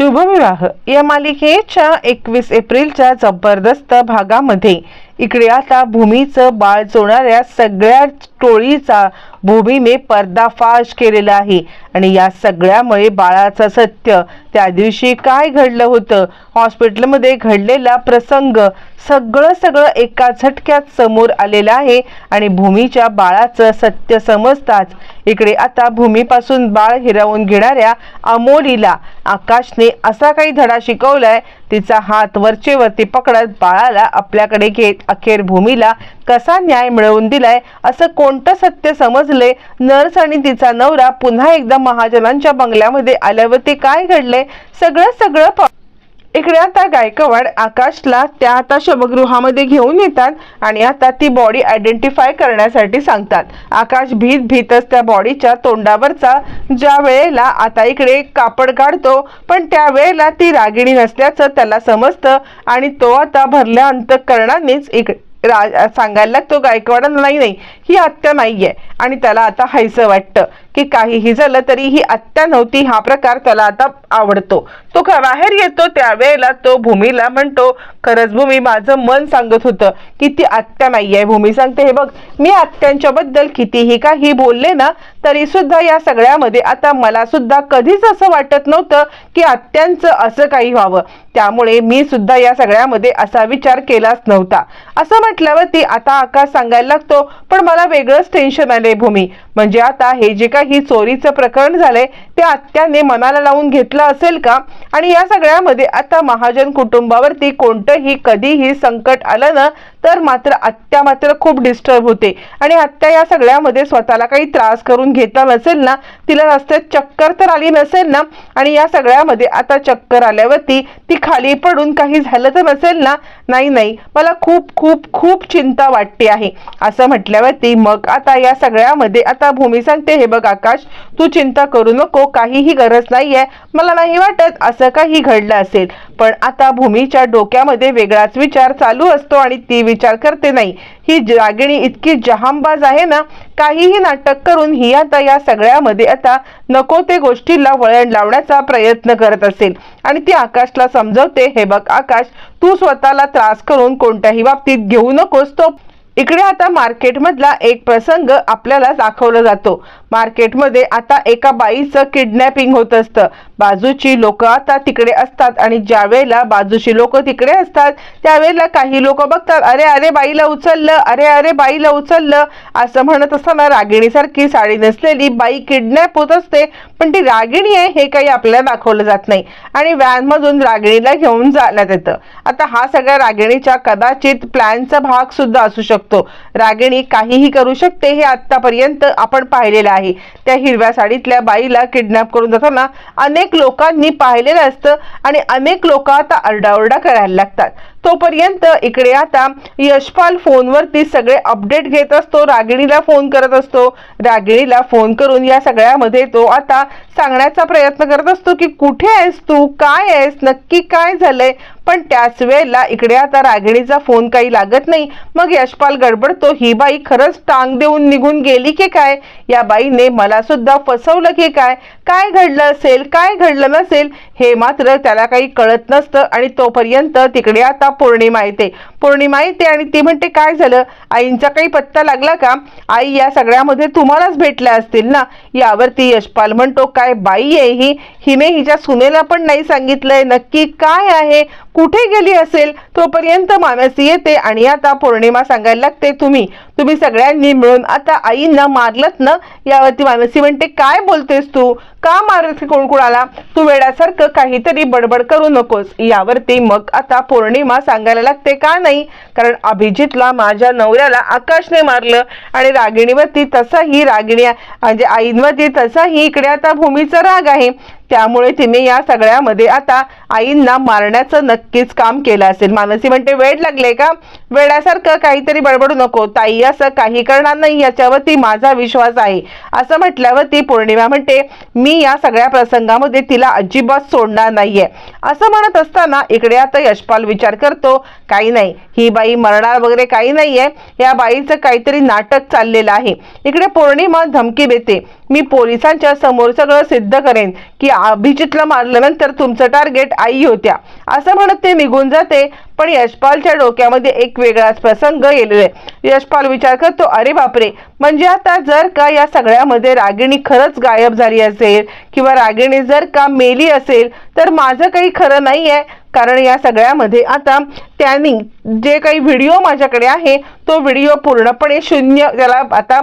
शुभविवाह. या मालिकेच्या एकवीस एप्रिलच्या जबरदस्त भागामध्ये इकडे आता भूमीचं बाळ चोणाऱ्या सगळ्या टोळीचा भूमीने पर्दाफाश केलेला आहे. आणि या सगळ्यामुळे बाळाचं सत्य. त्या दिवशी काय घडलं होतं? हॉस्पिटलमध्ये घडलेला प्रसंग सगळं सगळं एका झटक्यात समोर आलेलं आहे आणि भूमीच्या बाळाचं सत्य समजताच इकडे आता भूमीपासून बाळ हिरावून घेणाऱ्या अमोलीला आकाशने असा काही धडा शिकवलाय तिचा हात वरचे वरती पकडत बाळाला आपल्याकडे घेत अखेर भूमीला कसा न्याय मिळवून दिलाय असं कोण कोणतं सत्य समजले? नर्स आणि तिचा नवरा पुन्हा एकदा महाजनांच्या बंगल्यामध्ये आल्यावरती काय घडले? सगळं सगळं इकडे आता गायकवाड आकाशला त्या आता शवगृहामध्ये घेऊन येतात आणि आता ती बॉडी आयडेंटिफाय करण्यासाठी सांगतात. आकाश भीत भीतच त्या बॉडीच्या तोंडावरचा ज्या वेळेला आता इकडे कापड काढतो पण त्या वेळेला ती रागिणी नसल्याचं त्याला समजतं आणि तो आता भरल्या अंतकरणानेच इकडे रा सांगायला लागतो गायकवाडांना नाही नाही. ही आत्या आहे आणि त्याला आता हायचं वाटतं. की काहीही झालं तरी ही आत्या नव्हती. हा प्रकार त्याला आता आवडतो. तो का बाहेर येतो त्यावेळेला तो भूमीला म्हणतो खरंच भूमी माझं मन सांगत होतं की ती आत्या नाहीये. भूमी सांगते हे बघ मी आत्यांच्याबद्दल कितीही काही बोलले ना तरी सुद्धा या सगळ्यामध्ये आता मला सुद्धा कधीच असं वाटत नव्हतं की आत्यांचं असं काही व्हावं. त्यामुळे मी सुद्धा या सगळ्यामध्ये असा विचार केलाच नव्हता. असं म्हटल्यावरती आता आकाश सांगायला लागतो पण मला वेगळंच टेन्शन आले भूमी. म्हणजे आता हे जे काही चोरीचं प्रकरण झालंय ते आत्याने मनाला लावून घेतलं असेल का? आणि या सगळ्यामध्ये आता महाजन कुटुंबावरती कोणतंही कधीही संकट आलं ना तर मात्र आत्या मात्र खूप डिस्टर्ब होते. आणि आत्या या सगळ्यामध्ये स्वतःला काही त्रास करून घेतला नसेल ना तिला रस्त्यात चक्कर तर आली नसेल ना आणि या सगळ्यामध्ये आता चक्कर आल्यावरती ती खाली पडून काही झालं तर नसेल ना? नाही नाही. मला खूप खूप खूप चिंता वाटते आहे. असं म्हटल्यावरती मग आता या सगळ्यामध्ये आता भूमी सांगते हे बघा. आकाश तू चिंता करू नको काहीही गरज नाहीये. मला नाही वाटत असं काही घडलं असेल. पण आता भूमीच्या डोक्यामध्ये वेगळाच विचार चालू असतो आणि ती विचार करते नाही. ही रागिणी इतकी जहांबाज आहे ना काहीही नाटक करून ही आता या सगळ्यामध्ये आता नको ते गोष्टीला वळण लावण्याचा प्रयत्न करत असेल. आणि ती आकाशला समजवते हे बघ आकाश तू स्वतःला त्रास करून कोणत्याही बाबतीत घेऊ नकोस तो इकडे आता मार्केटमधला एक प्रसंग आपल्याला दाखवला जातो. मार्केटमध्ये आता एका बाईचं किडनॅपिंग होत असतं. बाजूची लोक आता तिकडे असतात आणि ज्या वेळेला बाजूची लोक तिकडे असतात त्यावेळेला काही लोक बघतात अरे अरे बाईला उचललं अरे अरे बाईला उचललं. असं म्हणत असताना रागिणीसारखी साडी नसलेली बाई किडनॅप होत असते पण ती रागिणी आहे हे काही आपल्याला दाखवलं जात नाही आणि व्हॅनमधून रागिणीला घेऊन जाण्यात येतं. आता हा सगळ्या रागिणीच्या कदाचित प्लॅनचा भाग सुद्धा असू शकतो. रागिणी काहीही करू शकते हे आतापर्यंत आपण पाहिलेलं आहे. त्या हिरव्या साडीतल्या बाईला किडनॅप करून जाताना अनेक लोकांनी पाहिलेलं असतं आणि अनेक लोक आता आरडाओरडा करायला लागतात. तोपर्यंत इकडे आता यशपाल फोनवरती सगळे अपडेट घेत असतो रागिणीला फोन करत असतो. रागिणीला फोन करून या सगळ्यामध्ये तो आता सांगण्याचा प्रयत्न करत असतो की कुठे आहेस तू? काय आहेस? नक्की काय झालंय? पण त्याच वेळेला इकडे आता रागिणीचा फोन काही लागत नाही. मग यशपाल गडबडतो ही बाई खरंच टांग देऊन निघून गेली की काय? या बाईने मला सुद्धा फसवलं की काय? काय घडलं असेल? काय घडलं नसेल? हे मात्र त्याला काही कळत नसतं आणि तोपर्यंत तिकडे आता पौर्णिमा येते. पौर्णिमा येते आणि ती म्हणते काय झालं? आईंचा काही पत्ता लागला का? आई या सगळ्यामध्ये तुम्हालाच भेटल्या असतील ना? यावरती यशपाल म्हणतो काय बाई आहे ही? हिने हिच्या सुनेला पण नाही सांगितलंय. नक्की काय आहे? कुठे गेली असेल? तोपर्यंत मानसी येते आणि आता पौर्णिमा सांगायला लागते तुम्ही. तुम्ही सगळ्यांनी मिळून आता आईंना मारलत ना? यावरती मानसी म्हणते काय बोलतेस तू? का मारत कोण कोणाला? तू वेड्यासारखं काहीतरी बडबड करू नकोस. यावरती मग आता पौर्णिमा सांगायला लागते का नाही? नाही. कारण अभिजितला माझ्या नवऱ्याला आकाशने मारलं आणि रागिणीवरती तसाही रागिणी म्हणजे आईंवरती तसाही इकडे आता भूमीचा राग आहे. त्यामुळे तिने या सगळ्यामध्ये आता आईंना मारण्याचं नक्कीच काम केलं असेल. मानसी म्हणते वेळ लागले का? वेळासारखं काहीतरी बडबडू नको. ताई असं काही करणार नाही. याच्यावरती माझा विश्वास आहे. असं म्हटल्यावरती पौर्णिमा म्हणते मी या सगळ्या प्रसंगामध्ये तिला अजिबात सोडणार नाहीये. असं म्हणत असताना इकडे आता यशपाल विचार करतो काही नाही. ही बाई मरणार वगैरे काही नाहीये. या बाईचं काहीतरी नाटक चाललेलं आहे. इकडे पौर्णिमा धमकी देते. मी पोलिसांच्या समोर सगळं सिद्ध करेन की अभिजितला मारल्यानंतर तुमचं टार्गेट आई होत्या. असं म्हणत ते निघून जाते. पण यशपालच्या डोक्यामध्ये एक वेगळाच प्रसंग येलेला आहे. यशपाल विचार करतो अरे बापरे! म्हणजे आता जर का या सगळ्यामध्ये रागिणी खरंच गायब झाली असेल किंवा रागिणी जर का मेली असेल तर माझं काही खरं नाही आहे कारण या सगळ्यामध्ये आता त्यांनी जे काही व्हिडिओ माझ्याकडे आहे तो व्हिडिओ पूर्णपणे शून्य त्याला आता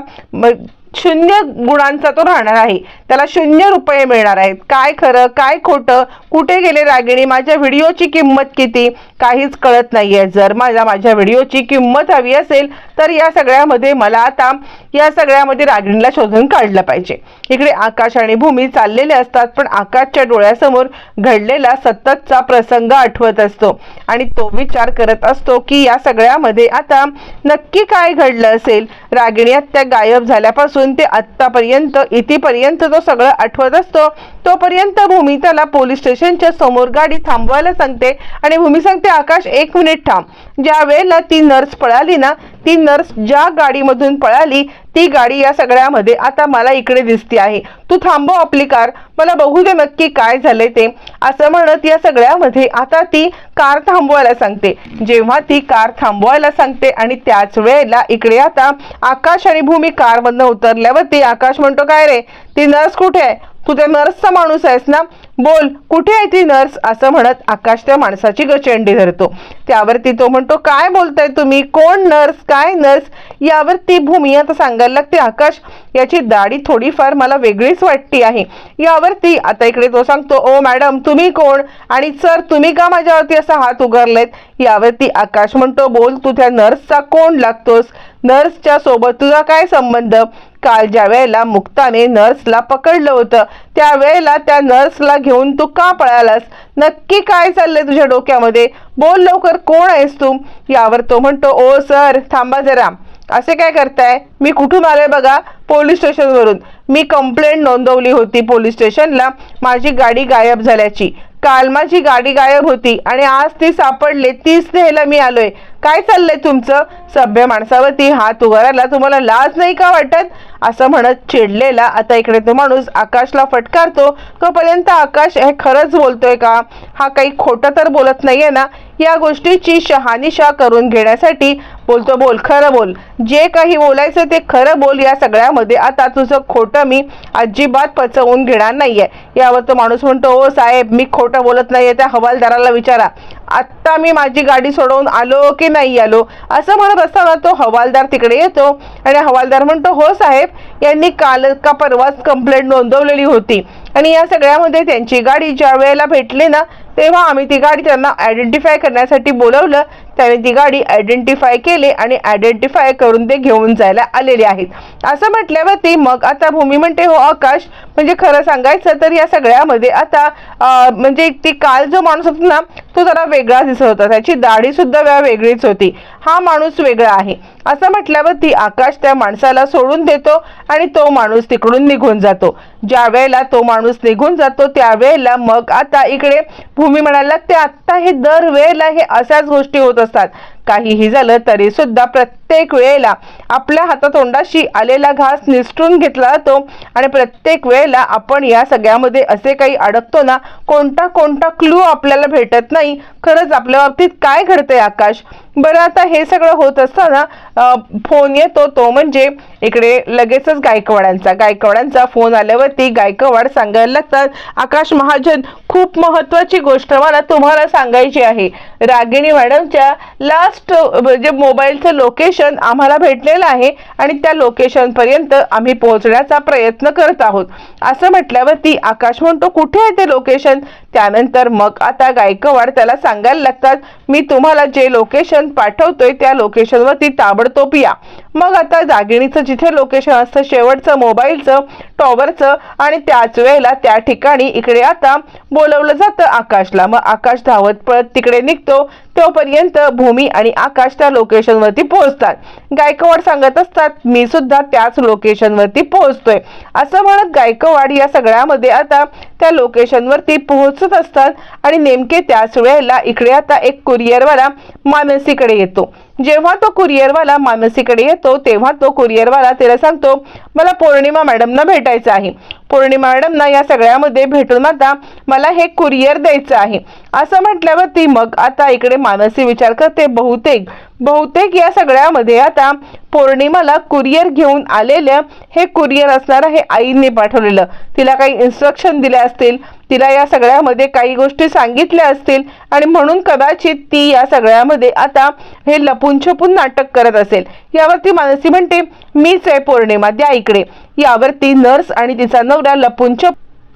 शून्य गुणांचा तो राहणार आहे. त्याला शून्य रुपये मिळणार आहेत. काय खरं काय खोटं कुठे गेले रागिणी माझ्या व्हिडिओची किंमत किती? काहीच कळत नाहीये. जर मला माझ्या व्हिडिओची किंमत हवी असेल तर या सगळ्यामध्ये मला आता या सगळ्यामध्ये रागिणीला शोधून काढलं पाहिजे. इकडे आकाश आणि भूमी चाललेले असतात पण आकाशच्या डोळ्यासमोर घडलेला सततचा प्रसंग आठवत असतो. आणि तो विचार करत असतो की या सगळ्यामध्ये आता नक्की काय घडलं असेल? रागिणी त्या गायब झाल्यापासून ते आत्तापर्यंत इथेपर्यंत जो सगळं आठवत असतो तोपर्यंत भूमी त्याला पोलीस स्टेशनच्या समोर गाडी थांबवायला सांगते आणि भूमी सांगते आकाश एक मिनिट थांब. ज्या वेळेला ती नर्स पळाली ना ती नर्स ज्या गाडीमधून पळाली ती गाडी या सगळ्यामध्ये आता मला इकडे दिसते आहे. तू थांबव आपली कार. मला बघू दे नक्की काय झाले ते. असं म्हणत या सगळ्यामध्ये आता ती कार थांबवायला सांगते. जेव्हा ती कार थांबवायला सांगते आणि त्याच वेळेला इकडे आता आकाश आणि भूमी कारमधनं उतरल्यावरती आकाश म्हणतो काय रे? ती नर्स कुठे आहे? तू त्या नर्सचा माणूस आहेस ना? बोल कुठे आहे ती नर्स? असं म्हणत आकाश त्या माणसाची गचंडी धरतो. त्यावरती तो म्हणतो काय बोलताय तुम्ही? कोण नर्स? काय नर्स? यावर ती भूमी आता सांगायला लागते आकाश याची दाढी थोडीफार मला वेगळीच वाटती आहे. यावरती आता इकडे तो सांगतो ओ मॅडम तुम्ही कोण? आणि सर तुम्ही का माझ्यावरती असा हात उगारलेत यावरती आकाश म्हणतो बोल तू त्या नर्सचा कोण लागतोस? नर्सच्या सोबत तुझा काय संबंध? काल ज्या वेळेला मुक्ताने नर्सला पकडलं होतं त्यावेळेला त्या नर्सला घेऊन तू का पळालास? नक्की काय चाललंय तुझ्या डोक्यामध्ये? बोल लवकर कोण आहेस तू? यावर तो म्हणतो ओ सर थांबा जरा. असे काय करताय? मी कुठून आले बघा? पोलीस स्टेशनवरून. मी कंप्लेंट नोंदवली होती पोलीस स्टेशनला माझी गाडी गायब झाल्याची. काल माझी गाडी गायब होती आणि आज ती सापडले. तीच न्यायला मी आलोय. काय चाललंय तुमचं? सभ्य माणसावरती हात उगारायला तुम्हाला लाज नाही का वाटत? असं म्हणत चिडलेला आता इकडे तो माणूस आकाशला फटकारतो. तोपर्यंत आकाश हे खरंच बोलतोय का? हा काही खोटं तर बोलत नाहीये ना? या गोष्टीची शहानिशा करून घेण्यासाठी बोलतो बोल खरं बोल. जे काही बोलायचं ते खरं बोल या सगळ्यामध्ये आता तुझं खोटं मी अजिबात पचवून घेणार नाहीये. यावर तो माणूस म्हणतो ओ साहेब मी खोटं बोलत नाहीये त्या हवालदाराला विचारा. आत्ता मी माझी गाडी सोडवून आलो की नाही आलो? असं म्हणत असताना तो हवालदार तिकडे येतो आणि हवालदार म्हणतो हो साहेब यांनी काल का परवाच कंप्लेंट नोंदवलेली होती आणि या सगळ्यामध्ये त्यांची गाडी ज्या वेळेला भेटली ना तेव्हा आम्ही ती गाडी त्यांना आयडेंटिफाय करण्यासाठी बोलवलं. त्याने ती गाडी आयडेंटिफाय केली आणि आयडेंटिफाय करून ते घेऊन जायला आलेले आहेत. असं म्हटल्यावरती मग आता भूमी म्हणते हो आकाश म्हणजे खरं सांगायचं तर या सगळ्यामध्ये आता म्हणजे ती काल जो माणूस होता ना तो जरा वेगळा दिसत होता. त्याची दाढी सुद्धा वेळा वेगळीच होती. हा माणूस वेगळा आहे. असं म्हटल्यावरती आकाश त्या माणसाला सोडून देतो आणि तो माणूस तिकडून निघून जातो. ज्या वेळेला तो माणूस निघून जातो त्यावेळेला मग आता इकडे भूमी म्हणायला लागते आत्ता हे दर वेळेला हे अशाच गोष्टी होत असतात. काहीही झालं तरी सुद्धा प्रत्येक वेळेला आपल्या हातातोंडाशी आलेला घास निसटून घेतला जातो आणि प्रत्येक वेळेला आपण या सगळ्यामध्ये असे काही अडकतो ना कोणता कोणता क्लू आपल्याला भेटत नाही खरंच आपल्या बाबतीत काय घडतंय आकाश? बरं आता हे सगळं होत असताना फोन येतो तो म्हणजे इकडे लगेचच गायकवाडांचा. गायकवाडांचा फोन आल्यावरती गायकवाड सांगायला लागतात आकाश महाजन खूप महत्वाची गोष्ट मला तुम्हाला सांगायची आहे. रागिणी मॅडमच्या लास्ट म्हणजे मोबाईलचं लोकेशन आम्हाला भेटलेलं आहे आणि त्या लोकेशनपर्यंत आम्ही पोहोचण्याचा प्रयत्न करत आहोत. असं म्हटल्यावरती आकाश म्हणतो कुठे आहे ते लोकेशन त्यानंतर मग आता गायकवाड त्याला सांगायला लागतात मी तुम्हाला जे लोकेशन पाठवतोय त्या लोकेशनवरती ताबडतोब या. मग आता दागिणीचं जिथे लोकेशन असतं शेवटचं मोबाईलचं टॉवरचं आणि त्याच वेळेला त्या ठिकाणी इकडे आता बोलवलं जातं आकाशला. मग आकाश धावत पळत तिकडे निघतो तोपर्यंत भूमी आणि आकाश त्या लोकेशनवरती पोहोचतात. गायकवाड सांगत असतात मी सुद्धा त्याच लोकेशनवरती पोहोचतोय. असं म्हणत गायकवाड या सगळ्यामध्ये आता त्या लोकेशनवरती पोहोचत असतात आणि नेमके त्याच वेळेला इकडे आता एक कुरिअरवाला मानसीकडे येतो. जेव्हा तो कुरिअरवाला मानसीकडे येतो तेव्हा तो कुरिअरवाला तिला सांगतो मला पौर्णिमा मॅडमना भेटायचं आहे. पौर्णिमा मॅडमना या सगळ्यामध्ये भेटून आता मला हे कुरिअर द्यायचं आहे. असं म्हटल्यावरती मग आता इकडे मानसी विचार करते बहुतेक बहुतेक या सगळ्यामध्ये आता पौर्णिमाला कुरिअर घेऊन आलेलं हे कुरिअर असणार आहे आईने पाठवलेलं. तिला काही इन्स्ट्रक्शन दिल्या असतील तिला या सगळ्यामध्ये काही गोष्टी सांगितल्या असतील आणि म्हणून कदाचित ती या सगळ्यामध्ये आता हे लपून छपून नाटक करत असेल. यावरती मानसी म्हणते मीच आहे पौर्णिमा द्या इकडे. यावरती नर्स आणि तिचा नवरा लपून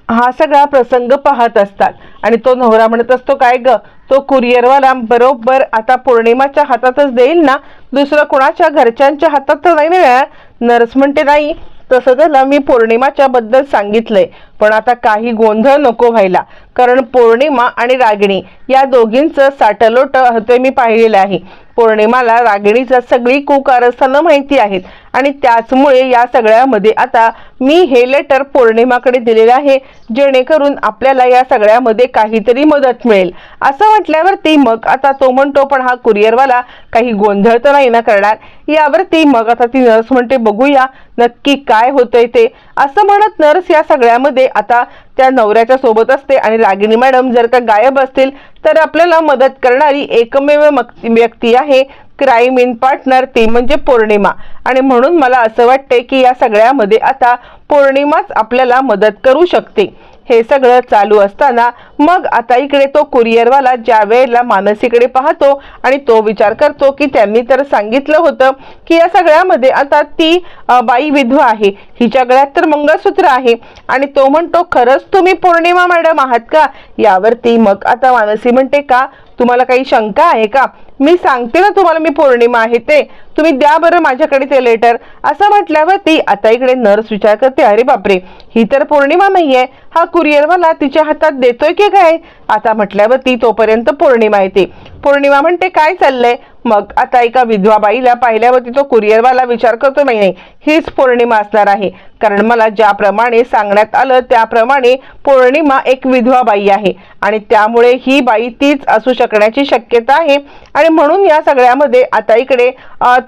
हा सगळा प्रसंग पाहत असतात. आणि तो नवरा म्हणत असतो काय ग तो कुरिअरवाला बरोबर आता पौर्णिमाच्या हातातच देईल ना? दुसरं कोणाच्या घरच्यांच्या हातात तर नाही मिळणार? नर्स म्हणते नाही तसं त्याला मी पौर्णिमाच्या बद्दल सांगितलंय. पण आता काही गोंधळ नको व्हायला. कारण पौर्णिमा आणि रागिणी या दोघींचं साटलोट होते मी पाहिलेलं आहे. पौर्णिमाला रागिणीचा सगळी कुकारस्थानं माहिती आहेत. आणि त्याचमुळे या सगळ्यामध्ये आता मी हे लेटर पौर्णिमाकडे दिलेलं आहे जेणेकरून आपल्याला या सगळ्यामध्ये काहीतरी मदत मिळेल. असं म्हटल्यावरती मग आता तो म्हणतो पण हा कुरिअरवाला काही गोंधळ तर नाही ना करणार? यावरती मग आता ती नर्स म्हणते बघूया नक्की काय होतंय ते. असं म्हणत नर्स या सगळ्यामध्ये आता त्या नवऱ्याच्या सोबत असते आणि रागिणी मॅडम जर का गायब असतील तर आपल्याला मदत करणारी एकमेव व्यक्ती आहे क्राईम इन पार्टनर ती म्हणजे पौर्णिमा. आणि म्हणून मला असं वाटते की या सगळ्यामध्ये आता पौर्णिमाच आपल्याला मदत करू शकते. हे सगळं चालू असताना मग आता इकडे तो कुरिअरवाला ज्या वेळेला मानसीकडे पाहतो आणि तो विचार करतो की त्यांनी तर सांगितलं होतं की या सगळ्यामध्ये आता ती बाई विधवा आहे. हिच्या गळ्यात तर मंगळसूत्र आहे. आणि तो म्हणतो खरंच तुम्ही पौर्णिमा मॅडम आहात का? यावरती मग आता मानसी म्हणते का? तुम्हाला काही शंका आहे का? मी सांगते ना तुम्हाला मी पौर्णिमा आहे ते. तुम्ही द्या बरं माझ्याकडे ते लेटर असं म्हटल्यावर ती आता इकडे नर्स विचार करते अरे बापरे ही तर पौर्णिमा नाहीये. हा कुरिअरवाला तिच्या हातात देतोय की काय? आता म्हटल्यावर ती तोपर्यंत पौर्णिमा येते. पौर्णिमा म्हणते काय चाललंय? मग आता एका विधवा बाईला पाहिल्यावरती तो कुरिअरवाला विचार करतो नाही नाही हीच पौर्णिमा असणार आहे. कारण मला ज्याप्रमाणे सांगण्यात आलं त्याप्रमाणे पौर्णिमा एक विधवा बाई आहे. आणि त्यामुळे ही बाई तीच असू शकण्याची शक्यता आहे. आणि म्हणून या सगळ्यामध्ये आता इकडे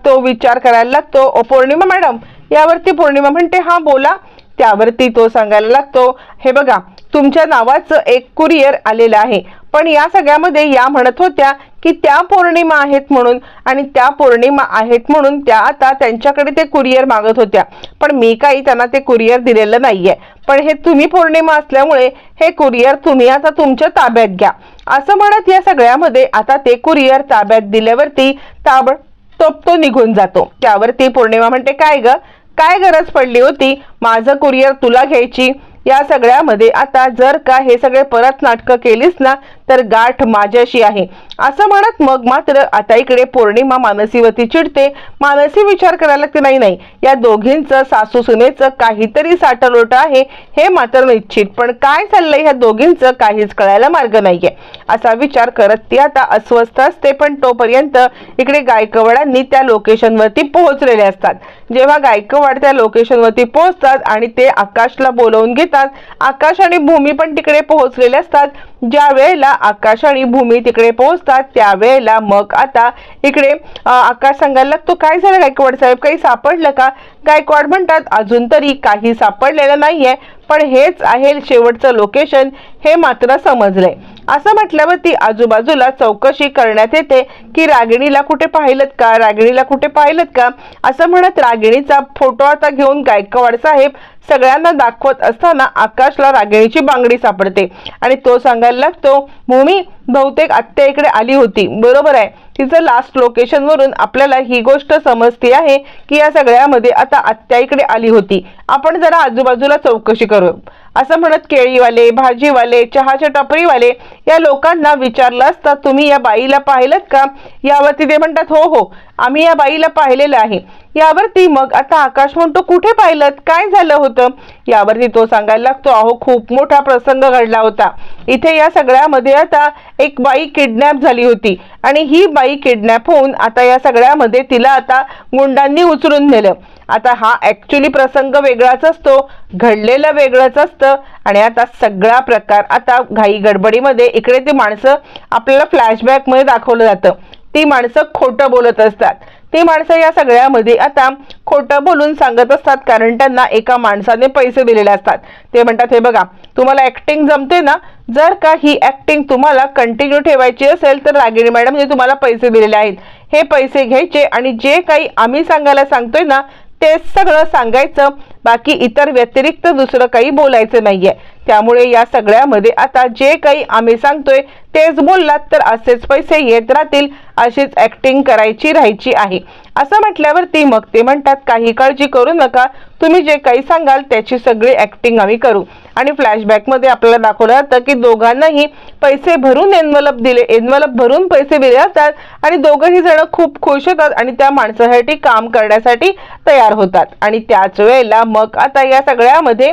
तो विचार करायला लागतो. "ओ, पौर्णिमा मॅडम यावरती पौर्णिमा म्हणते हा बोला. त्यावरती तो सांगायला लागतो हे बघा तुमच्या नावाचं एक कुरिअर आलेलं आहे. पण या सगळ्यामध्ये या म्हणत होत्या की त्या पौर्णिमा आहेत म्हणून आणि त्या पौर्णिमा आहेत म्हणून त्या आता त्यांच्याकडे ते कुरिअर मागत होत्या. पण मी काही त्यांना ते कुरिअर दिलेलं नाहीये. पण हे तुम्ही पौर्णिमा असल्यामुळे हे कुरिअर तुम्ही आता तुमच्या ताब्यात घ्या. असं म्हणत या सगळ्यामध्ये आता ते कुरिअर ताब्यात दिल्यावरती ताबड तोप तो निघून जातो. त्यावरती पौर्णिमा म्हणते काय ग? काय गरज पडली होती? माझं कुरिअर तुला घ्यायची? या सगळ्यामध्ये आता जर का हे सगळे परत नाटकं केलीस ना तर गाठ माझ्याशी आहे. असं म्हणत मग मात्र आता इकडे पौर्णिमा मानसीवरती चिडते. मानसी विचार करायला लागते नाही नाही या दोघींचं सासू सुनेचं काहीतरी साठलोट आहे हे मात्र निश्चित. पण काय चाललंय ह्या दोघींचं काहीच कळायला मार्ग नाहीये. असा विचार करत ती आता अस्वस्थ असते पण तोपर्यंत इकडे गायकवाडांनी त्या लोकेशनवरती पोहोचलेले असतात. जेव्हा गायकवाड त्या लोकेशनवरती पोहोचतात आणि ते आकाशला बोलवून घेतात आकाश आणि भूमी पण तिकडे पोहोचलेले असतात. ज्या वेळेला आकाश आणि भूमी तिकडे पोहोचतात त्यावेळेला मग आता इकडे आकाश सांगायला लागतो काय झालं गायकवाड साहेब? काही सापडलं का? गायकवाड म्हणतात अजून तरी काही सापडलेलं नाहीये पण हेच आहे शेवटचं लोकेशन हे मात्र समजलंय. असं म्हटल्यावर ती आजूबाजूला चौकशी करण्यात येते की रागिणीला कुठे पाहिलं का? रागिणीला कुठे पाहिलं का? असं म्हणत रागिणीचा फोटो आता घेऊन गायकवाड साहेब सगळ्यांना दाखवत असताना आकाशला रागिणीची बांगडी सापडते. आणि तो सांगायला लागतो भूमी बहुतेक आत्या इकडे आली होती. बरोबर आहे. तिचं लास्ट लोकेशन वरून आपल्याला ही गोष्ट समजते आहे की या सगळ्यामध्ये आता आत्या इकडे आली होती. आपण जरा आजूबाजूला चौकशी करू. असं म्हणत केळीवाले भाजीवाले चहाच्या टपरीवाले या लोकांना विचारलं असता तुम्ही या बाईला पाहिलं का? यावरती ते म्हणतात हो हो आम्ही या बाईला पाहिलेलं आहे. यावरती मग आता आकाश म्हणतो कुठे पाहिलं काय झालं होतं? यावरती तो सांगायला लागतो अहो खूप मोठा प्रसंग घडला होता. इथे या सगळ्यामध्ये आता एक बाई किडनॅप झाली होती आणि ही बाई किडनॅप होऊन आता या सगळ्यामध्ये तिला आता गुंडांनी उचलून नेलं. आता हा ऍक्च्युली प्रसंग वेगळाच असतो घडलेलं वेगळंच असतं आणि आता सगळा प्रकार आता घाई गडबडीमध्ये इकडे ती माणसं आपल्याला फ्लॅशबॅकमध्ये दाखवलं जातं. ती माणसं खोटं बोलत असतात. ती माणसं या सगळ्यामध्ये आता खोटं बोलून सांगत असतात कारण त्यांना एका माणसाने पैसे दिलेले असतात. ते म्हणतात हे बघा तुम्हाला ऍक्टिंग जमते ना? जर का ही ऍक्टिंग तुम्हाला कंटिन्यू ठेवायची असेल तर रागिणी मॅडम जे तुम्हाला पैसे दिलेले आहेत. हे पैसे घ्यायचे आणि जे काही आम्ही सांगायला सांगतोय ना ते सगळं सांगायचं. बाकी इतर व्यतिरिक्त दुसरं काही बोलायचं नाहीये. त्यामुळे या सगळ्यामध्ये आता जे काही आम्ही सांगतोय तेच बोललात तर असेच पैसे येत राहतील अशीच ऍक्टिंग करायची राहायची आहे. असं म्हटल्यावरती मग ते म्हणतात काही काळजी करू नका तुम्ही जे काही सांगाल त्याची सगळी ऍक्टिंग आम्ही करू. आणि फ्लॅशबॅकमध्ये आपल्याला दाखवलं जातं की दोघांनाही पैसे भरून एनवलप दिले एनवलप भरून पैसे दिले जातात आणि दोघंही जण खूप खुश होतात आणि त्या माणसासाठी काम करण्यासाठी तयार होतात. आणि त्याच वेळेला मग आता या सगळ्यामध्ये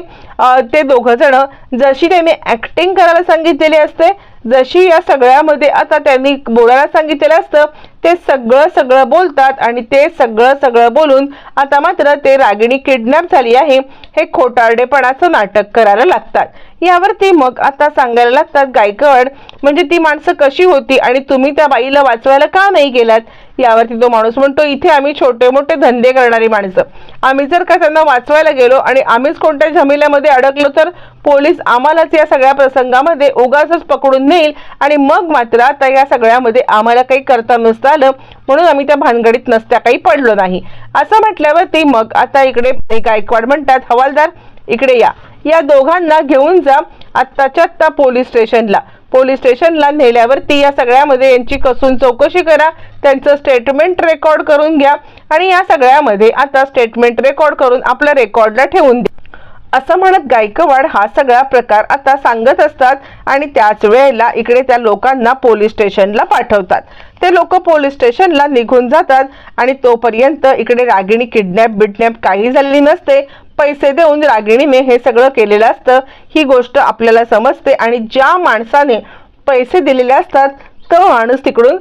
ते दोघं जण जशी त्यांनी ॲक्टिंग करायला सांगितलेली असते जशी या सगळ्यामध्ये आता त्यांनी बोलायला सांगितलेलं असतं ते सगळं सगळं बोलतात आणि ते सगळं सगळं बोलून आता मात्र ते रागिणी किडनॅप झाली आहे. हे खोटारडेपणाचं नाटक करायला लागतात. यावरती मग आता सांगायला लागतात गायकवाड म्हणजे ती माणसं कशी होती आणि तुम्ही त्या बाईला वाचवायला का नाही गेलात? यावरती तो माणूस म्हणतो इथे आम्ही छोटे मोठे धंदे करणारी माणसं. आम्ही जर का त्यांना वाचवायला गेलो आणि आम्हीच कोणत्या झमेल्यामध्ये अडकलो तर पोलीस आम्हालाच या सगळ्या प्रसंगामध्ये उगाच पकडून नेईल आणि मग मात्र आता या सगळ्यामध्ये आम्हाला काही करता नसता झालं म्हणून आम्ही त्या भानगडीत नसत्या काही पडलो नाही. असं म्हटल्यावरती मग आता इकडे गायकवाड म्हणतात हवालदार इकडे या. या दोघांना घेऊन जा आत्ताच्या आत्ता पोलीस स्टेशनला. पोलीस स्टेशनला नेल्यावरती या सगळ्यामध्ये यांची कसून चौकशी करा त्यांचं स्टेटमेंट रेकॉर्ड करून घ्या आणि या सगळ्यामध्ये आता स्टेटमेंट रेकॉर्ड करून आपल्या रेकॉर्डला ठेवून द्या. असं म्हणत गायकवाड हा सगळा प्रकार आता सांगत असतात आणि त्याच वेळेला इकडे त्या लोकांना पोलीस स्टेशनला पाठवतात. ते लोक पोलीस स्टेशनला निघून जातात आणि तोपर्यंत इकडे रागिणी किडनॅप बिडनॅप काही झालेली नसते. पैसे देऊन रागिणीने हे सगळं केलेलं असतं. ही गोष्ट आपल्याला समजते आणि ज्या माणसाने पैसे दिलेले असतात तो माणूस तिकडून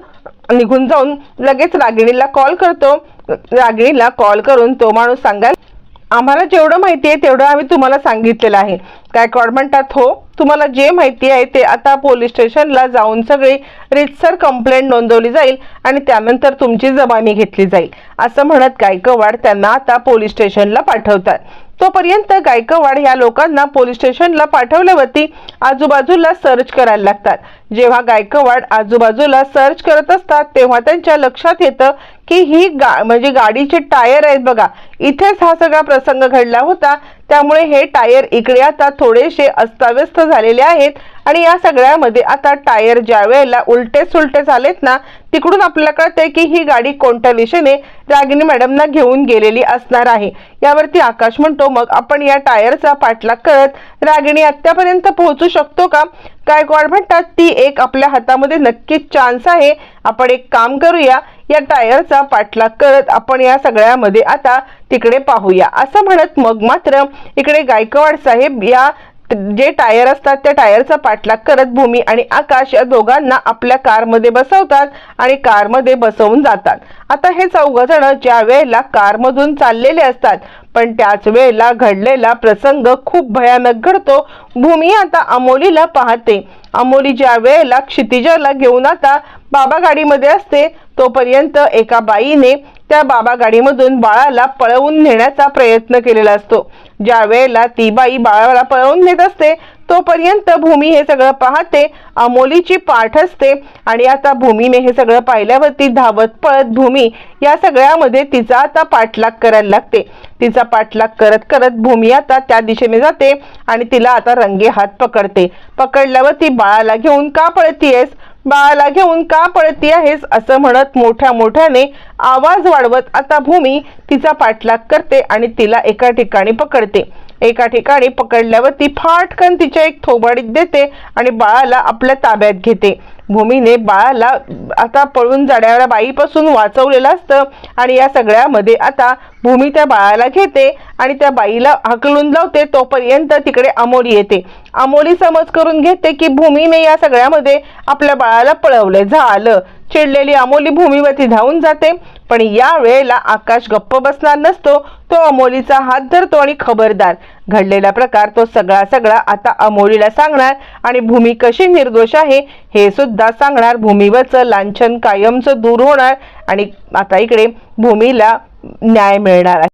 निघून जाऊन लगेच रागिणीला कॉल करतो. रागिणीला कॉल करून तो माणूस सांगायला आम्हाला जेवढं माहिती आहे तेवढं आम्ही तुम्हाला सांगितलेलं आहे. गायकवाड म्हणतात? हो. तुम्हाला जे माहिती आहे ते आता पोलीस स्टेशनला जाऊन सगळी रितसर कंप्लेंट नोंदवली जाईल आणि त्यानंतर तुमची जबानी घेतली जाईल. असं म्हणत गायकवाड त्यांना आता पोलीस स्टेशनला पाठवतात. तोपर्यंत गायकवाड या लोकांना पोलीस स्टेशनला पाठवल्यावरती आजूबाजूला सर्च करायला लागतात. जेव्हा गायकवाड आजूबाजूला सर्च करत असतात तेव्हा त्यांच्या लक्षात येतं की ही गा म्हणजे गाडीचे टायर आहेत बघा इथेच हा सगळा प्रसंग घडला होता. त्यामुळे हे टायर इकडे आता थोडेसे अस्ताव्यस्त झालेले आहेत आणि या सगळ्यामध्ये आता टायर ज्या वेळेला उलटे सुलटे झालेत ना तिकडून आपल्याला कळतंय की ही गाडी कोणत्या दिशेने रागिनी मॅडमना घेऊन गेलेली असणार आहे. यावरती आकाश म्हणतो मग आपण या टायरचा पाठलाग करत रागिणी आत्यापर्यंत पोहोचू शकतो का? गायकवाड म्हणतात ती एक आपल्या हातामध्ये नक्कीच चान्स आहे. आपण एक काम करूया या टायरचा पाठलाग करत आपण या सगळ्यामध्ये आता तिकडे पाहूया. असं म्हणत मग मात्र इकडे गायकवाड साहेब या जे टायर असतात त्या टायरचा पाठलाग करत भूमी आणि आकाश या दोघांना आपल्या कारमध्ये बसवतात आणि कारमध्ये बसवून जातात. आता हे चौघ जण ज्या वेळेला कारमधून चाललेले असतात पण त्याच वेळेला घडलेला प्रसंग खूप भयानक घडतो. भूमी आता अमोलीला पाहते. अमोली ज्या वेळेला क्षितिजाला घेऊन आता बाबा गाडीमध्ये असते तोपर्यंत एका बाईने त्या बाबा गाडीमधून बाळाला पळवून नेण्याचा प्रयत्न केलेला असतो. ज्या वेळेला ती बाई बाळाला पळवून नेत असते तोपर्यंत भूमी हे सगळं पाहते अमोलीची पाठ असते आणि आता भूमीने हे सगळं पाहिल्यावरती धावत पळत भूमी या सगळ्यामध्ये तिचा आता पाठलाग करायला लागते. तिचा पाठलाग करत करत भूमी आता त्या दिशेने जाते आणि तिला आता रंगे हात पकडते. पकडल्यावर ती बाळाला घेऊन का पळतीयस? बाळाला घेऊन का पळती आहेस असं म्हणत मोठ्या मोठ्याने आवाज वाढवत आता भूमी तिचा पाठलाग करते आणि तिला एका ठिकाणी पकडते. एका ठिकाणी पकडल्यावर ती फाटकन तिच्या एक थोबाडीत देते आणि बाळाला आपल्या ताब्यात घेते. भूमीने बाळाला आता पळून जाणाऱ्या बाईपासून वाचवलेलं असतं आणि या सगळ्यामध्ये आता भूमी त्या बाळाला घेते आणि त्या बाईला हकलून लावते. तोपर्यंत तिकडे अमोली येते. अमोली समज करून घेते की भूमीने या सगळ्यामध्ये आपल्या बाळाला पळवलं. झालं. चिडलेली अमोली भूमीवरती धावून जाते. पण या वेळेला आकाश गप्प बसणार नसतो. तो अमोलीचा हात धरतो आणि खबरदार. घडलेला प्रकार तो सगळा सगळा आता अमोलीला सांगणार आणि भूमी कशी निर्दोष आहे हे सुद्धा सांगणार. भूमीवरचं लांछन कायमचं दूर होणार आणि आता इकडे भूमीला न्याय मिळणार आहे.